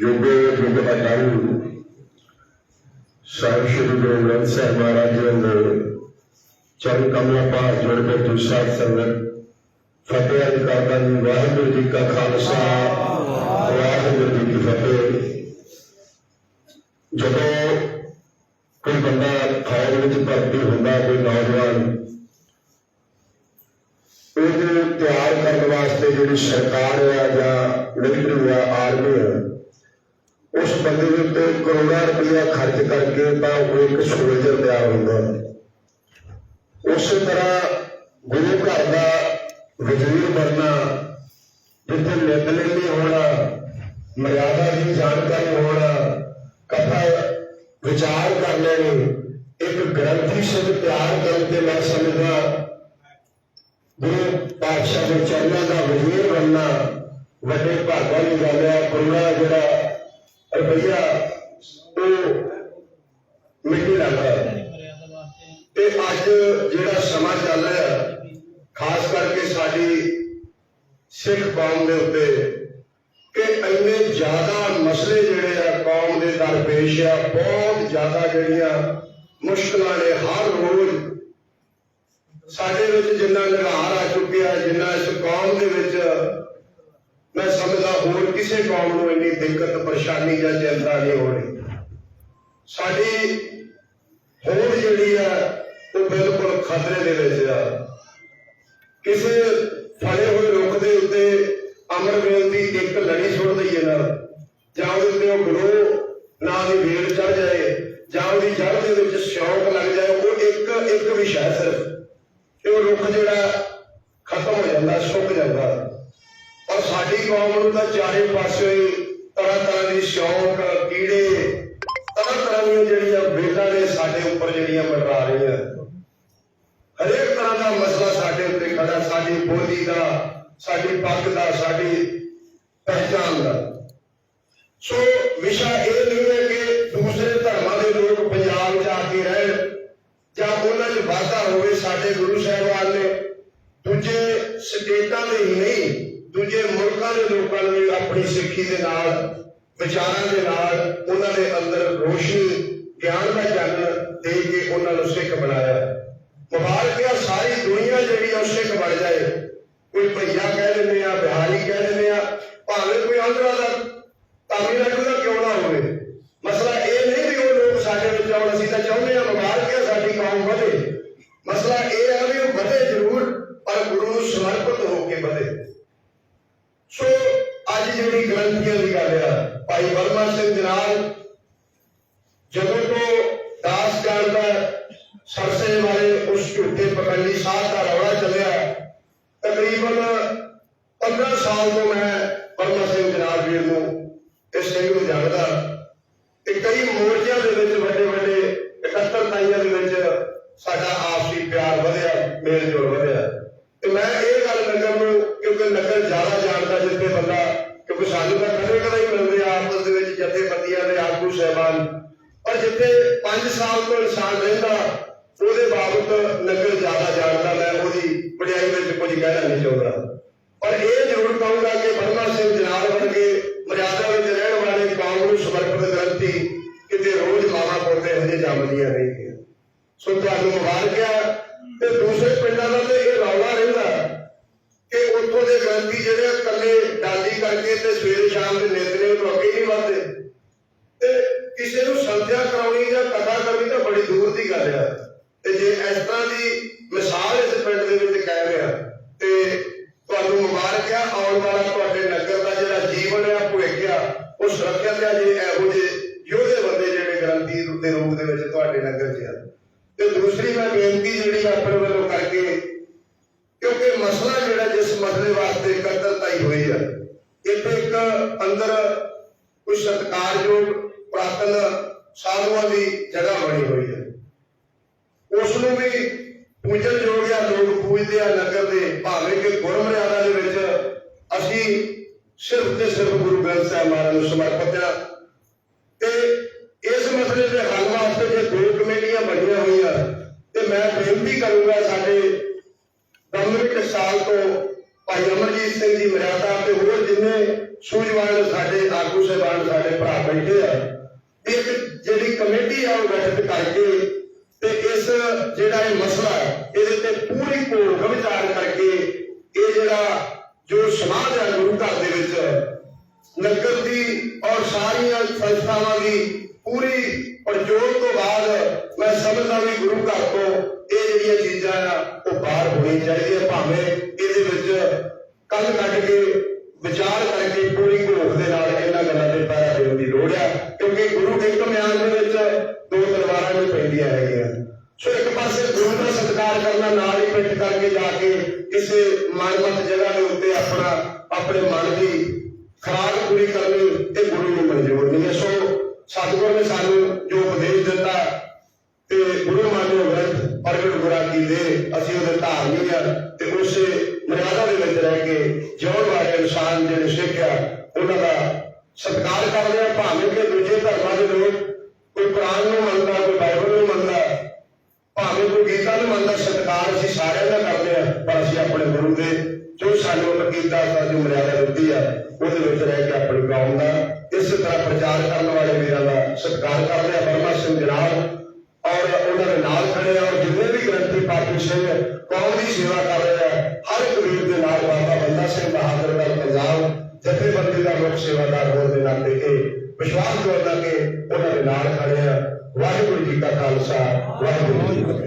ਜੋਗੇ ਜੋਗ ਅਟਾਰੂ ਸਾਹਿਬ ਸ਼੍ਰੀ ਗੁਰੂ ਗ੍ਰੰਥ ਸਾਹਿਬ ਮਹਾਰਾਜ ਜੀ ਦੇ ਚਰਨ ਕਮਲਾਂ ਪਾ ਜੁੜ ਕੇ ਤੁ ਸੰਗਤ ਫਤਿਹ ਅਲੀ ਕਰਦਾ ਜੀ, ਵਾਹਿਗੁਰੂ ਜੀ ਕਾ ਖਾਲਸਾ, ਵਾਹਿਗੁਰੂ ਜੀ ਕੀ ਫਤਿਹ। ਜਦੋਂ ਕੋਈ ਬੰਦਾ ਫੌਜ ਵਿੱਚ ਭਰਤੀ ਹੁੰਦਾ, ਕੋਈ ਨੌਜਵਾਨ, ਉਹਨੂੰ ਤਿਆਰ ਕਰਨ ਵਾਸਤੇ ਜਿਹੜੀ ਸਰਕਾਰ ਆ ਜਾਂ ਮਿਲਟਰੀ ਹੈ ਆਰਮੀ ਹੈ ਬੰਦੇ ਦੇ ਉੱਤੇ ਕਰੋੜਾਂ ਰੁਪਇਆ ਖਰਚ ਕਰਕੇ ਤਾਂ ਉਹ ਇੱਕ ਸੋਲਜਰ ਤਿਆਰ ਹੁੰਦਾ ਹੈ ਉਸੇ ਤਰ੍ਹਾਂ ਗੁਰੂ ਘਰ ਦਾ ਵਜ਼ੀਰ ਬਣਨਾ ਜਿੱਥੇ ਨਿਤਨੇਮ ਨਹੀਂ ਹੋਣਾ ਮਰਿਆਦਾ ਦੀ ਜਾਣਕਾਰੀ ਹੋਣਾ ਕਥਾ ਵਿਚਾਰ ਕਰਨੇ ਨੂੰ ਇੱਕ ਗ੍ਰੰਥੀ ਸਿੰਘ ਤਿਆਰ ਕਰਨ ਤੇ ਮੈਂ ਸਮਝਦਾ ਗੁਰੂ ਪਾਤਸ਼ਾਹ ਦੇ ਚਰਨਾਂ ਦਾ ਵਜ਼ੀਰ ਬਣਨਾ ਵੱਡੇ ਭਾਗਾਂ ਦੀ ਗੱਲ ਹੈ ਕਰੋਨਾ ਜਿਹੜਾ ਰੁਪਈਆ ਉਹ ਮਿੱਟੀ ਲੱਗਦਾ। ਤੇ ਅੱਜ ਜਿਹੜਾ ਸਮਾਂ ਚੱਲ ਰਿਹਾ ਖਾਸ ਕਰਕੇ ਸਾਡੀ ਸਿੱਖ ਕੌਮ ਦੇ ਉੱਤੇ, ਕਿ ਇੰਨੇ ਜ਼ਿਆਦਾ ਮਸਲੇ ਜਿਹੜੇ ਆ ਕੌਮ ਦੇ ਦਰਪੇਸ਼ ਆ, ਬਹੁਤ ਜ਼ਿਆਦਾ ਜਿਹੜੀਆਂ ਮੁਸ਼ਕਲਾਂ ਨੇ ਹਰ ਰੋਜ਼ ਸਾਡੇ ਵਿੱਚ ਜਿੰਨਾ ਨਿਹਾਰ ਆ ਚੁੱਕਿਆ, ਜਿੰਨਾ ਇਸ ਕੌਮ ਦੇ ਵਿੱਚ ਮੈਂ ਸਮਝਦਾ ਹੋਰ ਕਿਸੇ ਕੌਮ ਨੂੰ ਇੰਨੀ ਦਿੱਕਤ, ਪਰੇਸ਼ਾਨੀ ਜਾਂ ਚਿੰਤਾ ਨਹੀਂ ਹੋਣੀ ਸਾਡੀ ਹੋਰ ਜਿਹੜੀ ਆ, ਉਹ ਬਿਲਕੁਲ ਖਤਰੇ ਦੇ ਵਿੱਚ ਆ। ਕਿਸੇ ਫੜੇ ਹੋਏ ਰੁੱਖ ਦੇ ਉੱਤੇ ਅਮਰਵੇਲ ਦੀ ਇੱਕ ਲੜੀ ਸੁੱਟ ਦਈਏ ਨਾ, ਜਾਂ ਉਹਦੇ ਉੱਤੇ ਉਹ ਗਲੋ ਨਾ ਦੀ ਵੇਲ ਚੜ ਜਾਏ, ਜਾਂ ਉਹਦੀ ਜੜ ਦੇ ਵਿੱਚ ਸ਼ੌਕ ਲੱਗ ਜਾਏ, ਉਹ ਇੱਕ ਇੱਕ ਵਿਸ਼ਾ ਹੈ ਸਿਰਫ। ਤੇ ਉਹ ਰੁੱਖ ਜਿਹੜਾ ਖਤਮ ਹੋ ਜਾਂਦਾ, ਸੁੱਕ ਜਾਂਦਾ। ਔਰ ਸਾਡੀ ਕੌਮ ਨੂੰ ਤਾਂ ਚਾਰੇ ਪਾਸੇ ਤਰ੍ਹਾਂ ਤਰ੍ਹਾਂ ਦੀ ਸ਼ੌਕ, ਕੀੜੇ, ਤਰ੍ਹਾਂ ਤਰ੍ਹਾਂ ਦੀਆਂ ਜਿਹੜੀਆਂ ਵੇਲਾਂ ਨੇ ਸਾਡੇ ਉੱਪਰ ਜਿਹੜੀਆਂ ਮੰਡਰਾ ਰਹੀਆਂ। ਹਰੇਕ ਤਰ੍ਹਾਂ ਦਾ ਮਸਲਾ ਸਾਡੇ ਉੱਤੇ ਖੜਾ, ਸਾਡੀ ਬੋਲੀ ਦਾ, ਸਾਡੀ ਪੱਗ ਦਾ, ਸਾਡੀ ਪਹਿਚਾਨ ਦਾ। ਸੋ ਵਿਸ਼ਾ ਇਹ ਨਹੀਂ ਹੈ ਕਿ ਦੂਸਰੇ ਧਰਮਾਂ ਦੇ ਲੋਕ ਪੰਜਾਬ 'ਚ ਆ ਕੇ ਰਹਿਣ, ਜਾਂ ਉਹਨਾਂ 'ਚ ਵਾਧਾ ਹੋਵੇ ਸਾਡੇ ਗੁਰੂ ਸਾਹਿਬਾਨ ਨੇ, ਦੂਜੇ ਸਟੇਟਾਂ ਦੇ ਹੀ ਨਹੀਂ। ਦੂਜੇ ਮੁਲਕਾਂ ਦੇ ਲੋਕਾਂ ਨੂੰ ਵੀ ਆਪਣੀ ਸਿੱਖੀ ਦੇ ਨਾਲ, ਵਿਚਾਰਾਂ ਦੇ ਨਾਲ ਉਹਨਾਂ ਦੇ ਅੰਦਰ ਰੋਸ਼ਨੀ, ਗਿਆਨ ਦਾ ਚਾਨਣ ਦੇ ਕੇ ਉਹਨਾਂ ਨੂੰ ਸਿੱਖ ਬਣਾਇਆ। ਮੁਬਾਰਕ ਸਾਰੀ ਦੁਨੀਆ ਜਿਹੜੀ ਉਹ ਸਿੱਖ ਬਣ ਜਾਏ। ਕੋਈ ਭਈਆ ਕਹਿ ਦਿੰਦੇ ਆ, ਬਿਹਾਰੀ ਕਹਿ ਦਿੰਦੇ ਆ, ਭਾਵੇਂ ਕੋਈ ਆਂਧਰਾ ਦਾ, ਤਾਮਿਲਨਾਡੂ ਦਾ ਕਿਉਂ ਨਾ ਹੋਵੇ। ਮਸਲਾ ਇਹ ਨਹੀਂ ਵੀ ਉਹ ਲੋਕ ਸਾਡੇ ਵਿੱਚ ਆਉਣ, ਅਸੀਂ ਤਾਂ ਚਾਹੁੰਦੇ ਆ ਮੁਬਾਰਕ ਸਾਡੀ ਕੌਮ ਵਧੇ। ਮਸਲਾ ਇਹ ਹੈ ਵੀ ਉਹ ਵਧੇ ਜ਼ਰੂਰ, ਪਰ ਗੁਰੂ ਨੂੰ ਸਮਰਪਿਤ ਜਿਹੜੀ ਗ੍ਰੰਥੀਆਂ ਦੀ ਗੱਲ ਆ ਭਾਈ ਵਰਮਾ ਸਿੰਘ ਜਨਾਲ ਜਦੋਂ ਤੋਂ ਦਾਸ ਜਾਣਦਾ ਸਰਸੇ ਵਾਲੇ ਉਸ ਝੂਠੇ ਪਕੜਨੀ ਸਾਧ ਦਾ ਰੌਲਾ ਚੱਲਿਆ ਤਕਰੀਬਨ 15 ਸਾਲ ਤੋਂ ਮੈਂ ਵਰਮਾ ਸਿੰਘ ਜਨਾਲ ਵੀਰ ਨੂੰ ਇਸ ਸਿੰਘ ਨੂੰ ਜਾਣਦਾ ਤੇ ਕਈ ਮੋਰਚਿਆਂ ਦੇ ਵਿੱਚ ਵੱਡੇ ਵੱਡੇ ਇਕੱਤਰਤਾਈਆਂ ਦੇ ਵਿੱਚ ਸਾਡਾ ਆਪਸੀ ਪਿਆਰ ਵਧਿਆ ਮੇਲ ਜੋਲ ਵਧਿਆ ਤੇ ਮੈਂ ਇਹ ਗੱਲ ਨਗਰ ਨੂੰ ਕਿਉਂਕਿ ਨਗਰ ਜ਼ਿਆਦਾ ਜਾਣਦਾ ਜਿੱਥੇ ਬੰਦਾ ਕਿਉਂਕਿ ਸਾਨੂੰ ਤਾਂ ਕਦੇ ਕਦੇ ਹੀ ਮਿਲਦੇ ਆ ਆਪਸ ਦੇ ਵਿੱਚ ਜਥੇਬੰਦੀਆਂ ਦੇ ਆਗੂ ਸਹਿਬਾਨ। ਪਰ ਜਿੱਥੇ 5 ਸਾਲ ਤੋਂ ਇਨਸਾਨ ਰਹਿੰਦਾ, ਉਹਦੇ ਬਾਬਤ ਨਗਰ ਜ਼ਿਆਦਾ ਜਾਣਦਾ, ਮੈਂ ਉਹਦੀ ਵਡਿਆਈ ਵਿੱਚ ਕੁਝ ਕਹਿਣਾ ਨਹੀਂ ਚਾਹੁੰਦਾ। ਪਰ ਇਹ ਜ਼ਰੂਰ ਕਹੂੰਗਾ ਕਿ ਬਰਮਾ ਸਿੰਘ ਜਨਾਲ ਵਰਗੇ ਮਰਿਆਦਾ ਵਿੱਚ ਰਹਿਣ ਵਾਲੇ ਕੌਮ ਨੂੰ ਸਮਰਪਿਤ ਗ੍ਰੰਥੀ ਕਿਤੇ ਰੋਜ਼ ਮਾਵਾ ਪੋਤੇ ਹਜੇ ਜੰਮਦੀਆਂ ਨਹੀਂ ਸੋ ਤੁਹਾਨੂੰ ਮੁਬਾਰਕ ਤੇ ਦੂਸਰੇ ਪਿੰਡਾਂ ਦਾ ਤੇ ਇਹ ਰੌਲਾ ਰਹਿੰਦਾ ਕਿ ਉੱਥੋਂ ਦੇ ਗ੍ਰੰਥੀ ਜਿਹੜੇ ਇਕੱਲੇ ਡਾਲੀ ਕਰਕੇ ਤੇ ਸਵੇਰੇ ਸ਼ਾਮ ਦੇ ਨੇਤਰੇ ਤੋਂ ਅੱਗੇ ਨਹੀਂ ਵਧਦੇ। ਤੇ ਕਿਸੇ ਨੂੰ ਸੰਧਿਆ ਕਰਾਉਣੀ ਜਾਂ ਕਥਾ ਕਰਨੀ ਤਾਂ ਬੜੀ ਦੂਰ ਦੀ ਗੱਲ ਆ। ਤੇ ਜੇ ਇਸ ਤਰ੍ਹਾਂ ਦੀ ਮਿਸਾਲ ਇਸ ਪਿੰਡ ਦੇ ਵਿੱਚ ਕਾਇਮ ਆ ਤੇ ਤੁਹਾਨੂੰ ਮੁਬਾਰਕ ਆ, ਆਉਣ ਵਾਲਾ ਤੁਹਾਡੇ ਨਗਰ ਦਾ ਜਿਹੜਾ ਜੀਵਨ ਆ ਭੁੱਖ ਉਹ ਸੁਰੱਖਿਅਤ ਆ ਜੇ ਇਹੋ ਜਿਹੇ ਯੋਧੇ ਬੰਦੇ ਜਿਹੜੇ ਗ੍ਰੰਥੀ ਦੇ ਰੂਪ ਦੇ ਵਿੱਚ ਤੁਹਾਡੇ ਨਗਰ 'ਚ ਆ। ਤੇ ਦੂਸਰੀ ਮੈਂ ਬੇਨਤੀ ਜਿਹੜੀ ਆਪਣੇ ਵੱਲੋਂ ਕਰਕੇ, ਕਿਉਂਕਿ ਮਸਲਾ ਜਿਹੜਾ ਜਿਸ ਮਸਲੇ ਵਾਸਤੇ ਇਕੱਤਰਤਾਈ ਹੋਈ ਹੈ ਇੱਥੇ ਇੱਕ ਅੰਦਰ ਕੋਈ ਸਤਿਕਾਰਯੋਗ ਪ੍ਰਾਤਨ ਸਾਧੂਆਂ ਦੀ ਜਗ੍ਹਾ ਬਣੀ ਹੋਈ ਹੈ। ਉਸ ਨੂੰ ਵੀ ਪੂਜਣ ਯੋਗ ਆ ਲੋਕ ਪੂਜਦੇ ਆ ਨਗਰ ਦੇ, ਭਾਵੇਂ ਕਿ ਗੁਰਮਰਿਆਦਾ ਦੇ ਵਿੱਚ ਅਸੀਂ ਸਿਰਫ ਤੇ ਸਿਰਫ ਗੁਰੂ ਗ੍ਰੰਥ ਸਾਹਿਬ ਮਹਾਰਾਜ ਨੂੰ ਸਮਰਪਿਤ ਆ। ਤੇ ਇਸ ਮਸਲੇ ਦੇ ਹੱਲ ਵਾਸਤੇ ਜੇ ਦੋ ਕਮੇਟੀਆਂ ਬਣੀਆਂ ਹੋਈਆਂ, ਤੇ ਮੈਂ ਬੇਨਤੀ ਕਰੂੰਗਾ ਸਾਡੇ ਦਮਰਿਕ ਸਾਲ ਤੋਂ ਭਾਈ ਅਮਰਜੀਤ ਸਿੰਘ ਜੀ ਮਰਿਆਦਾ ਤੇ ਹੋਰ ਜਿੰਨੇ ਸੂਝਵਾਨ ਸਾਡੇ ਆਗੂ ਸਾਹਿਬਾਨ, ਸਾਡੇ ਭਰਾ ਬੈਠੇ ਆ ਇੱਕ ਜਿਹੜੀ ਕਮੇਟੀ ਆ ਉਹ ਗਠਿਤ ਕਰਕੇ ਤੇ ਇਸ ਜਿਹੜਾ ਇਹ ਮਸਲਾ ਹੈ, ਇਹਦੇ ਤੇ ਪੂਰੀ ਘੋਖ ਵਿਚਾਰ ਕਰਕੇ ਇਹ ਜਿਹੜਾ ਜੋ ਸਮਾਜ ਹੈ, ਗੁਰੂ ਘਰ ਦੇ ਵਿੱਚ, ਨਗਰ ਦੀ ਔਰ ਸਾਰੀਆਂ ਸੰਸਥਾਵਾਂ ਦੀ ਪੂਰੀ ਪਰਜੋਰ ਤੋਂ ਬਾਅਦ ਮੈਂ ਸਮਝਦਾ ਵੀ ਗੁਰੂ ਘਰ ਤੋਂ ਇਹ ਜਿਹੜੀਆਂ ਚੀਜ਼ਾਂ ਆ, ਉਹ ਬਾਹਰ ਹੋਣੀ ਚਾਹੀਦੀ ਹੈ ਭਾਵੇਂ ਇਹਦੇ ਵਿੱਚ ਕੱਲ ਕੱਢ ਕੇ ਵਿਚਾਰ ਕਰਕੇ ਪੂਰੀ ਘੋਖ ਦੇ ਨਾਲ ਇਹਨਾਂ ਗੱਲਾਂ ਤੇ ਪੈਰਾ ਦੇਣ ਦੀ ਲੋੜ ਆ, ਕਿਉਂਕਿ ਗੁਰੂ ਦੇ ਕਮਿਆਨ ਦੇ ਵਿੱਚ ਦੋ ਤਲਵਾਰਾਂ ਨਹੀਂ ਪੈਂਦੀਆਂ ਹੈਗੀਆਂ। ਸੋ ਇੱਕ ਪਾਸੇ ਗੁਰੂ ਦਾ ਸਤਿਕਾਰ ਕਰਨਾ, ਨਾਲ ਹੀ ਪਿੱਠ ਕਰਕੇ ਜਾ ਕੇ ਕਿਸੇ ਮਨਮਤ ਜਗ੍ਹਾ ਦੇ ਉੱਤੇ ਆਪਣਾ, ਆਪਣੇ ਮਨ ਦੀ ਖਰਾਕ ਪੂਰੀ ਕਰਨੀ ਇਹ ਗੁਰੂ ਨੂੰ ਮਨਜ਼ੂਰ ਨਹੀਂ ਹੈ। ਸੋ ਸਤਿਗੁਰ ਨੇ ਸਾਨੂੰ ਜੋ ਉਪਦੇਸ਼ ਦਿੱਤਾ ਤੇ ਗੁਰੂ ਮਾਨਿਓ ਗ੍ਰੰਥ ਪ੍ਰਗਟ ਗੁਰਾਂ ਕੀ ਦੇ ਅਸੀਂ ਉਹਦੇ ਧਾਰਨੀ ਆ ਤੇ ਉਸੇ ਮਰਿਆਦਾ ਦੇ ਵਿੱਚ ਰਹਿ ਕੇ ਜਿਉਣ ਵਾਲੇ ਇਨਸਾਨ ਜਿਹੜੇ ਸਿੱਖ ਆ, ਉਹਨਾਂ ਦਾ ਸਤਿਕਾਰ ਕਰਦੇ ਆ ਭਾਵੇਂ ਕਿ ਦੂਜੇ ਧਰਮਾਂ ਦੇ ਲੋਕ ਕੋਈ ਕੁਰਾਨ ਨੂੰ ਮੰਨਦਾ, ਕੋਈ ਬਾਈਬਲ ਨੂੰ ਮੰਨਦਾ, ਭਾਵੇਂ ਕੋਈ ਗੀਤਾ ਨੂੰ ਮੰਨਦਾ, ਸਤਿਕਾਰ ਅਸੀਂ ਸਾਰਿਆਂ ਦਾ ਕਰਦੇ ਆ, ਪਰ ਅਸੀਂ ਆਪਣੇ ਗੁਰੂ ਦੇ, ਜੋ ਸਾਨੂੰ ਅਕੀਦਾ ਦਾ ਜੋ ਮਰਿਆਦਾ ਦਿੱਤੀ ਆ, ਉਹਦੇ ਵਿੱਚ ਰਹਿ ਕੇ ਆਪਣੀ ਕੌਮ ਦਾ, ਇਸੇ ਤਰ੍ਹਾਂ ਪ੍ਰਚਾਰ ਕਰਨ ਵਾਲੇ ਵੀਰਾਂ ਦਾ ਸਤਿਕਾਰ ਕਰਦੇ ਆ ਬਰਮਾ ਸਿੰਘ ਜਨਾਬ ਔਰ ਉਹਨਾਂ ਦੇ ਨਾਲ ਖੜੇ ਔਰ ਜਿੰਨੇ ਵੀ ਗ੍ਰੰਥੀ ਪਾਠੀ ਸਿੰਘ ਮੁੱਖ ਸੇਵਾਦਾਰ ਹੋਣ ਦੇ ਨਾਤੇ ਇਹ ਵਿਸ਼ਵਾਸ ਕਰਦਾ ਕਿ ਉਹਨਾਂ ਦੇ ਨਾਲ ਖੜੇ ਆ। ਵਾਹਿਗੁਰੂ ਜੀ ਕਾ ਖਾਲਸਾ, ਵਾਹਿਗੁਰੂ ਜੀ ਕੀ ਫਤਿਹ।